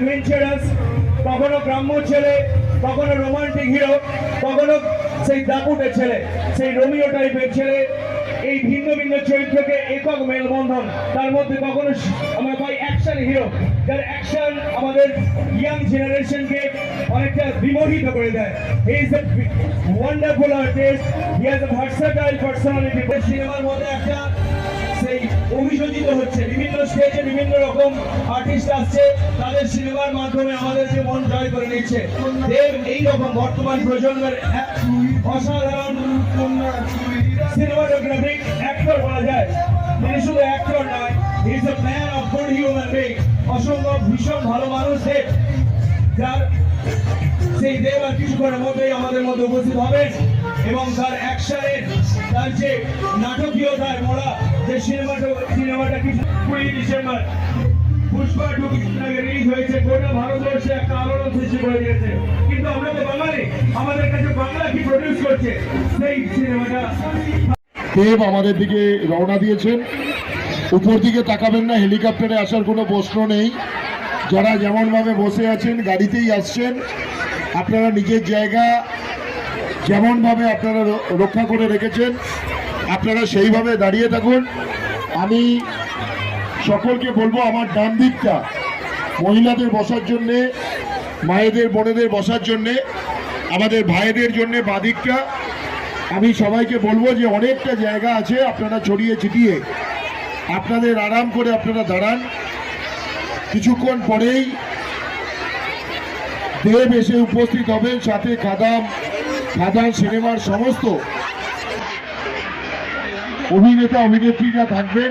Adventurous কখনো গ্রাম্য ছেলে, কখনো রোমান্টিক হিরো কখনো সেই দাপুটের ছেলে, সেই রোমিও টাইপের ছেলে, এই ভিন্ন ভিন্ন চরিত্রকে একক মেলবন্ধন, তার মধ্যে কখনো আমরা পাই অ্যাকশন হিরো যার অ্যাকশন আমাদের ইয়াং জেনারেশনকে অনেকটা বিমোহিত করে দেয়। He is wonderful artist he has a versatile personality সিনেমার মধ্যে একটা অভিযোজিত হচ্ছে। বিভিন্ন স্টেজে বিভিন্ন রকম আর্টিস্ট আসছে, তাদের সিনেমার মাধ্যমে আমাদেরকে মন জয় করে নিচ্ছে। দেব, এই রকম বর্তমান প্রজন্মের অসাধারণ সিনেমাটোগ্রাফিক অ্যাক্টর বলা যায়। তিনি শুধু অ্যাক্টর নয় is a man of good human being অসম্ভব, ভীষণ ভালো মানুষ দেব। যার সেই দেব আর কিছুক্ষণের মধ্যেই আমাদের মধ্যে উপস্থিত হবেন। এবং তার অ্যাকশনের তার যে নাটকীয়তার মোড়া, যে সিনেমাটা সিনেমাটা কিছু কুড়ি ডিসেম্বর। পুষ্পা টু রিলিজ হয়েছে। গোটা ভারতবর্ষে একটা আলোড়ন সৃষ্টি করে দিয়েছে। কিন্তু আমরা তো বাঙালি, আমাদের কাছে বাংলা কি প্রডিউস করছে? সেই সিনেমাটা দেব আমাদের দিকে রওনা দিয়েছেন। উপর দিকে তাকাবেন না, হেলিকপ্টারে আসার কোনো প্রশ্ন নেই। যারা যেমনভাবে বসে আছেন, গাড়িতেই আসছেন, আপনারা নিজের জায়গা যেমনভাবে আপনারা রক্ষা করে রেখেছেন, আপনারা সেইভাবে দাঁড়িয়ে থাকুন। আমি সকলকে বলব, আমার ডান দিকটা মহিলাদের বসার জন্যে, মায়েদের, বোনেদের বসার জন্যে, আমাদের ভাইদের জন্যে বাদিকটা আমি সবাইকে বলব যে অনেকটা জায়গা আছে, আপনারা ছড়িয়ে ছিটিয়ে, আপনাদের আরাম করে আপনারা দাঁড়ান। কিছুক্ষণ পরেই দেব এসে উপস্থিত হবেন, সাথে খাদাম খাদান সিনেমার সমস্ত অভিনেতা অভিনেত্রীরা থাকবেন।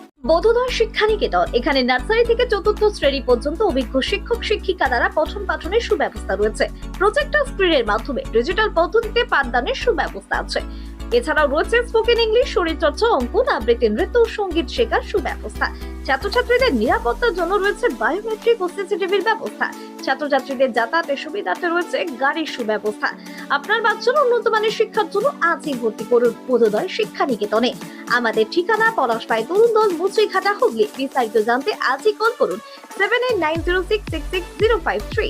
Bodhoday Shiksha Niketan এখানে নার্সারি থেকে চতুর্থ শ্রেণি পর্যন্ত অভিজ্ঞ শিক্ষক, শিক্ষিকা দ্বারা পঠন পাঠনের সুব্যবস্থা রয়েছে। প্রজেক্টর স্ক্রিনের মাধ্যমে ডিজিটাল পদ্ধতিতে পাঠদানের সুব্যবস্থা আছে। এছাড়াও রয়েছে স্পোকেন ইংলিশ শরীরচর্চা, অঙ্কন, আবৃত্তি, নৃত্য সংগীত শেখার সুব্যবস্থা। ছাত্রছাত্রীদের নিরাপত্তার জন্য রয়েছে বায়োমেট্রিক ও সিসিটিভির ব্যবস্থা। ছাত্রছাত্রীদের যাতায়াতের সুবিধাতে রয়েছে গাড়ির সুব্যবস্থা। আপনার বাচ্চার উন্নত মানের শিক্ষার জন্য আজই ভর্তি করুন বোধোদয় শিক্ষা নিকেতনে। আমাদের ঠিকানা পলাশপাই তরুণ দল মুচড়িঘাটা হুগলি। বিস্তারিত জানতে আজই কল করুন seven eight nine zero six six six zero five three